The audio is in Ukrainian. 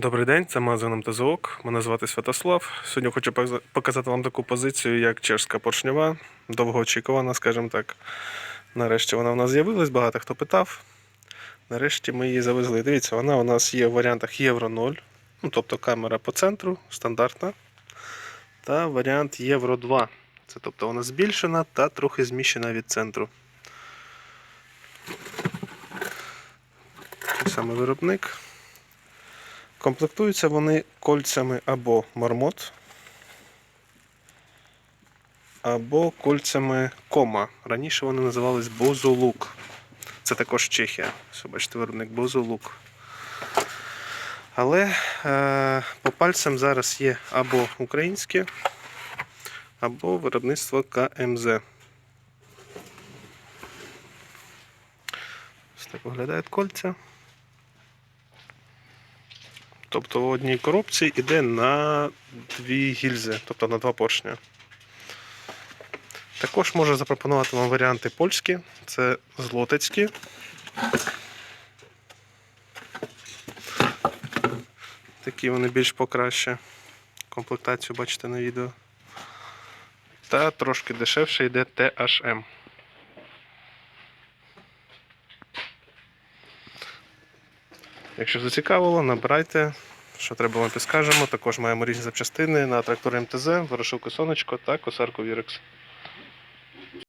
Добрий день, це магазин МТЗОК. Мене звати Святослав. Сьогодні хочу показати вам таку позицію, як чешська поршньова, довгоочікувана, скажімо так. Нарешті вона у нас з'явилась, багато хто питав. Нарешті ми її завезли. Дивіться, вона у нас є в варіантах Євро 0, ну, тобто камера по центру, стандартна. Та варіант Євро 2. Це тобто вона збільшена та трохи зміщена від центру. Самий виробник. Комплектуються вони кольцями або мармот, або кольцями кома. Раніше вони називались Бозолук. Це також Чехія. Ось, бачите, виробник Бозолук. Але е, по пальцям зараз є або українське, або виробництво КМЗ. Ось так виглядають кольця. Тобто в одній коробці йде на дві гільзи, тобто на два поршня. Також можу запропонувати вам варіанти польські, це злотецькі. Такі вони більш покраще. Комплектацію бачите на відео. Та трошки дешевше йде THM. Якщо зацікавило, набирайте. Що треба вам підскажемо. Також маємо різні запчастини на трактори МТЗ, ворошилку сонечко та косарку Вірекс.